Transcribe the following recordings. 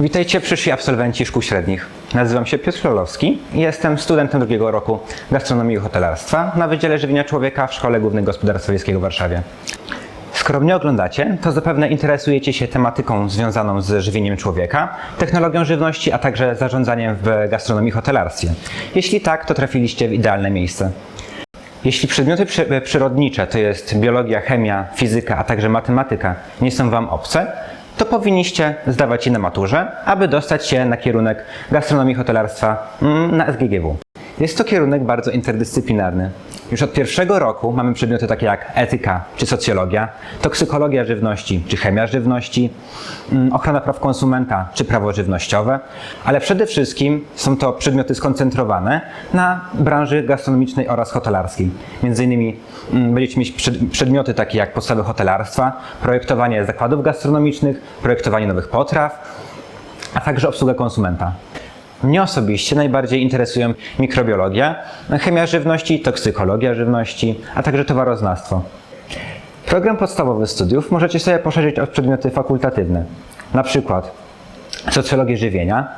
Witajcie przyszli absolwenci szkół średnich. Nazywam się Piotr Lolowski i jestem studentem drugiego roku gastronomii i hotelarstwa na Wydziale Żywienia Człowieka w Szkole Głównej Gospodarstwa Wiejskiego w Warszawie. Skoro mnie oglądacie, to zapewne interesujecie się tematyką związaną z żywieniem człowieka, technologią żywności, a także zarządzaniem w gastronomii i hotelarstwie. Jeśli tak, to trafiliście w idealne miejsce. Jeśli przedmioty przy, przyrodnicze, to jest biologia, chemia, fizyka, a także matematyka, nie są Wam obce, to powinniście zdawać je na maturze, aby dostać się na kierunek gastronomii hotelarstwa mm, na SGGW. Jest to kierunek bardzo interdyscyplinarny. Już od pierwszego roku mamy przedmioty takie jak etyka czy socjologia, toksykologia żywności czy chemia żywności, mm, ochrona praw konsumenta czy prawo żywnościowe, ale przede wszystkim są to przedmioty skoncentrowane na branży gastronomicznej oraz hotelarskiej. Między innymi mm, będziecie mieć przed- przedmioty takie jak podstawy hotelarstwa, projektowanie zakładów gastronomicznych, projektowanie nowych potraw, a także obsługę konsumenta. Mnie osobiście najbardziej interesują mikrobiologia, chemia żywności, toksykologia żywności, a także towaroznawstwo. Program podstawowy studiów możecie sobie poszerzyć o przedmioty fakultatywne, na przykład socjologię żywienia,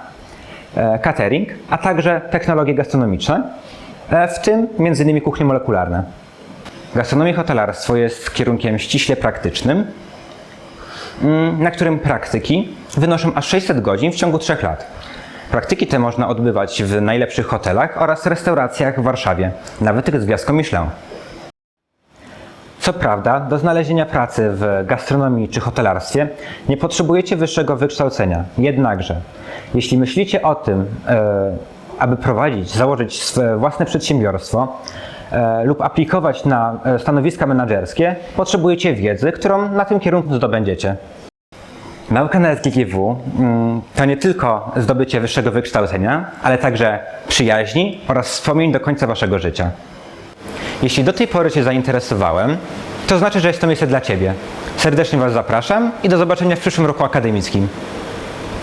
e, catering, a także technologie gastronomiczne, e, w tym m.in. kuchnie molekularne. Gastronomia i hotelarstwo jest kierunkiem ściśle praktycznym, mm, na którym praktyki wynoszą aż 600 godzin w ciągu 3 lat. Praktyki te można odbywać w najlepszych hotelach oraz restauracjach w Warszawie, nawet z gwiazdką Michelin. Co prawda, do znalezienia pracy w gastronomii czy hotelarstwie nie potrzebujecie wyższego wykształcenia. Jednakże, jeśli myślicie o tym, e, aby prowadzić, założyć swe własne przedsiębiorstwo e, lub aplikować na e, stanowiska menedżerskie, potrzebujecie wiedzy, którą na tym kierunku zdobędziecie. Nauka na SGGW mm, to nie tylko zdobycie wyższego wykształcenia, ale także przyjaźni oraz wspomnień do końca waszego życia. Jeśli do tej pory Cię zainteresowałem, to znaczy, że jest to miejsce dla Ciebie. Serdecznie Was zapraszam i do zobaczenia w przyszłym roku akademickim.